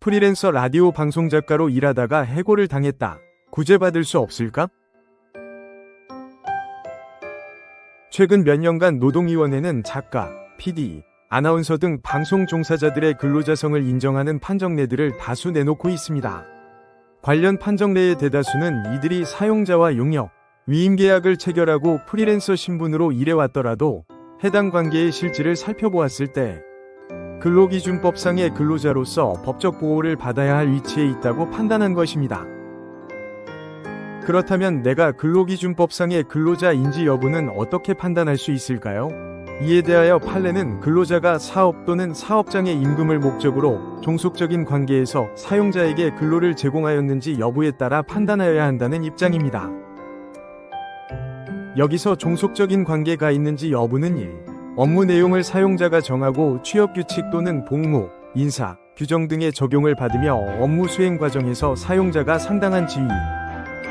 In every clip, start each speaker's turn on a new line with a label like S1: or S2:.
S1: 프리랜서 라디오 방송 작가로 일하다가 해고를 당했다. 구제받을 수 없을까? 최근 몇 년간 노동위원회는 작가, PD, 아나운서 등 방송 종사자들의 근로자성을 인정하는 판정례들을 다수 내놓고 있습니다. 관련 판정례의 대다수는 이들이 사용자와 용역, 위임계약을 체결하고 프리랜서 신분으로 일해왔더라도 해당 관계의 실질을 살펴보았을 때 근로기준법상의 근로자로서 법적 보호를 받아야 할 위치에 있다고 판단한 것입니다. 그렇다면 내가 근로기준법상의 근로자인지 여부는 어떻게 판단할 수 있을까요? 이에 대하여 판례는 근로자가 사업 또는 사업장의 임금을 목적으로 종속적인 관계에서 사용자에게 근로를 제공하였는지 여부에 따라 판단하여야 한다는 입장입니다. 여기서 종속적인 관계가 있는지 여부는 1. 업무 내용을 사용자가 정하고 취업 규칙 또는 복무, 인사, 규정 등의 적용을 받으며 업무 수행 과정에서 사용자가 상당한 지위,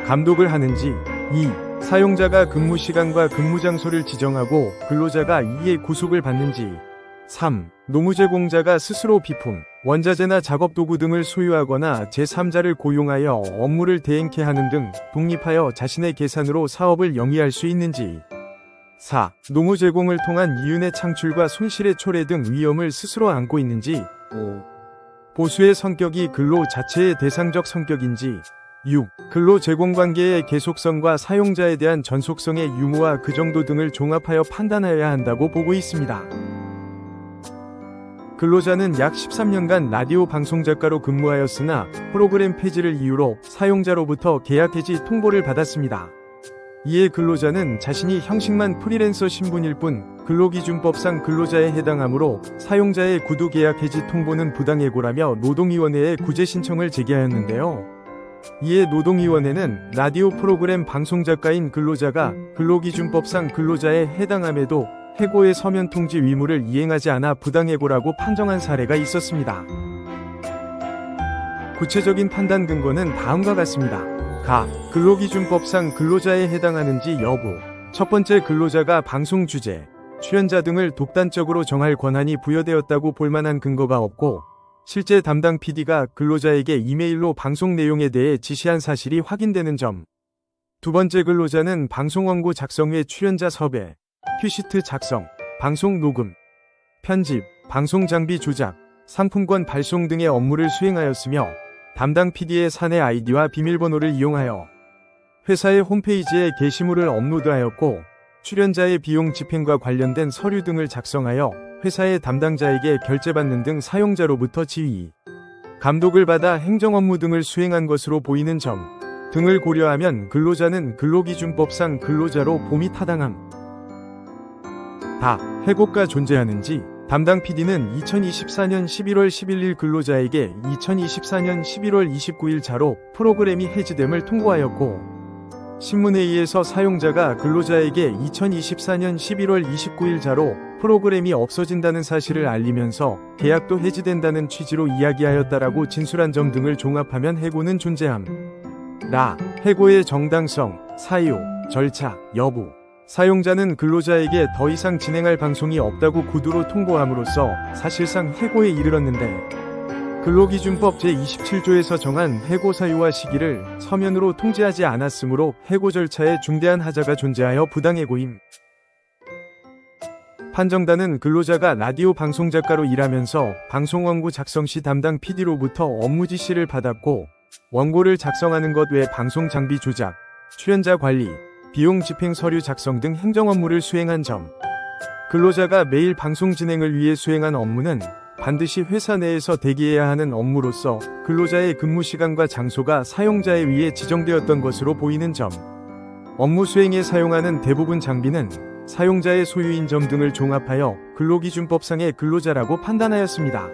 S1: 감독을 하는지 2. 사용자가 근무 시간과 근무 장소를 지정하고 근로자가 이에 구속을 받는지 3. 노무제 공자가 스스로 비품, 원자재나 작업 도구 등을 소유하거나 제3자를 고용하여 업무를 대행케 하는 등 독립하여 자신의 계산으로 사업을 영위할 수 있는지 4. 노무 제공을 통한 이윤의 창출과 손실의 초래 등 위험을 스스로 안고 있는지 5. 보수의 성격이 근로 자체의 대상적 성격인지 6. 근로 제공 관계의 계속성과 사용자에 대한 전속성의 유무와 그 정도 등을 종합하여 판단하여야 한다고 보고 있습니다. 근로자는 약 13년간 라디오 방송 작가로 근무하였으나 프로그램 폐지를 이유로 사용자로부터 계약 해지 통보를 받았습니다. 이에 근로자는 자신이 형식만 프리랜서 신분일 뿐 근로기준법상 근로자에 해당하므로 사용자의 구두 계약 해지 통보는 부당해고라며 노동위원회에 구제 신청을 제기하였는데요. 이에 노동위원회는 라디오 프로그램 방송작가인 근로자가 근로기준법상 근로자에 해당함에도 해고의 서면 통지 의무를 이행하지 않아 부당해고라고 판정한 사례가 있었습니다. 구체적인 판단 근거는 다음과 같습니다. 가. 근로기준법상 근로자에 해당하는지 여부. 첫 번째 근로자가 방송 주제, 출연자 등을 독단적으로 정할 권한이 부여되었다고 볼 만한 근거가 없고, 실제 담당 PD가 근로자에게 이메일로 방송 내용에 대해 지시한 사실이 확인되는 점. 두 번째 근로자는 방송 원고 작성 후에 출연자 섭외, 큐시트 작성, 방송 녹음, 편집, 방송 장비 조작, 상품권 발송 등의 업무를 수행하였으며 담당 PD의 사내 아이디와 비밀번호를 이용하여 회사의 홈페이지에 게시물을 업로드하였고 출연자의 비용 집행과 관련된 서류 등을 작성하여 회사의 담당자에게 결제받는 등 사용자로부터 지휘, 감독을 받아 행정 업무 등을 수행한 것으로 보이는 점 등을 고려하면 근로자는 근로기준법상 근로자로 봄이 타당함. 다 해고가 존재하는지 담당 PD는 2024년 11월 11일 근로자에게 2024년 11월 29일 자로 프로그램이 해지됨을 통보하였고 신문회의에서 사용자가 근로자에게 2024년 11월 29일 자로 프로그램이 없어진다는 사실을 알리면서 계약도 해지된다는 취지로 이야기하였다라고 진술한 점 등을 종합하면 해고는 존재함. 라. 해고의 정당성, 사유, 절차, 여부. 사용자는 근로자에게 더 이상 진행할 방송이 없다고 구두로 통보함으로써 사실상 해고에 이르렀는데 근로기준법 제27조에서 정한 해고 사유와 시기를 서면으로 통지하지 않았으므로 해고 절차에 중대한 하자가 존재하여 부당해고임. 판정단은 근로자가 라디오 방송 작가로 일하면서 방송 원고 작성 시 담당 PD로부터 업무 지시를 받았고 원고를 작성하는 것 외 방송 장비 조작, 출연자 관리, 비용 집행 서류 작성 등 행정 업무를 수행한 점. 근로자가 매일 방송 진행을 위해 수행한 업무는 반드시 회사 내에서 대기해야 하는 업무로서 근로자의 근무 시간과 장소가 사용자에 의해 지정되었던 것으로 보이는 점. 업무 수행에 사용하는 대부분 장비는 사용자의 소유인 점 등을 종합하여 근로기준법상의 근로자라고 판단하였습니다.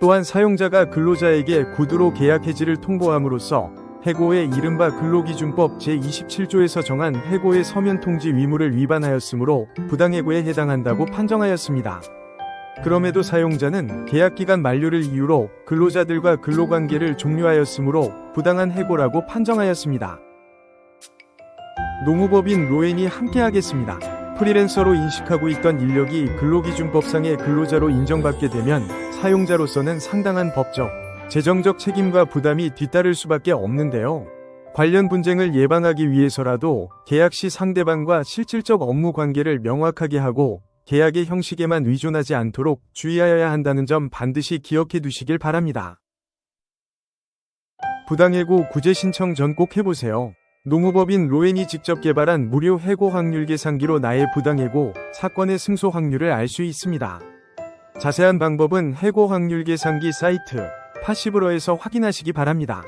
S1: 또한 사용자가 근로자에게 구두로 계약 해지를 통보함으로써 해고의 이른바 근로기준법 제27조에서 정한 해고의 서면 통지 의무를 위반하였으므로 부당해고에 해당한다고 판정하였습니다. 그럼에도 사용자는 계약기간 만료를 이유로 근로자들과 근로관계를 종료하였으므로 부당한 해고라고 판정하였습니다. 노무법인 로엔이 함께하겠습니다. 프리랜서로 인식하고 있던 인력이 근로기준법상의 근로자로 인정받게 되면 사용자로서는 상당한 법적, 재정적 책임과 부담이 뒤따를 수밖에 없는데요. 관련 분쟁을 예방하기 위해서라도 계약 시 상대방과 실질적 업무 관계를 명확하게 하고 계약의 형식에만 의존하지 않도록 주의하여야 한다는 점 반드시 기억해 두시길 바랍니다. 부당해고 구제 신청 전 꼭 해보세요. 노무법인 로엔이 직접 개발한 무료 해고 확률 계산기로 나의 부당해고 사건의 승소 확률을 알 수 있습니다. 자세한 방법은 해고 확률 계산기 사이트 파시브로에서 확인하시기 바랍니다.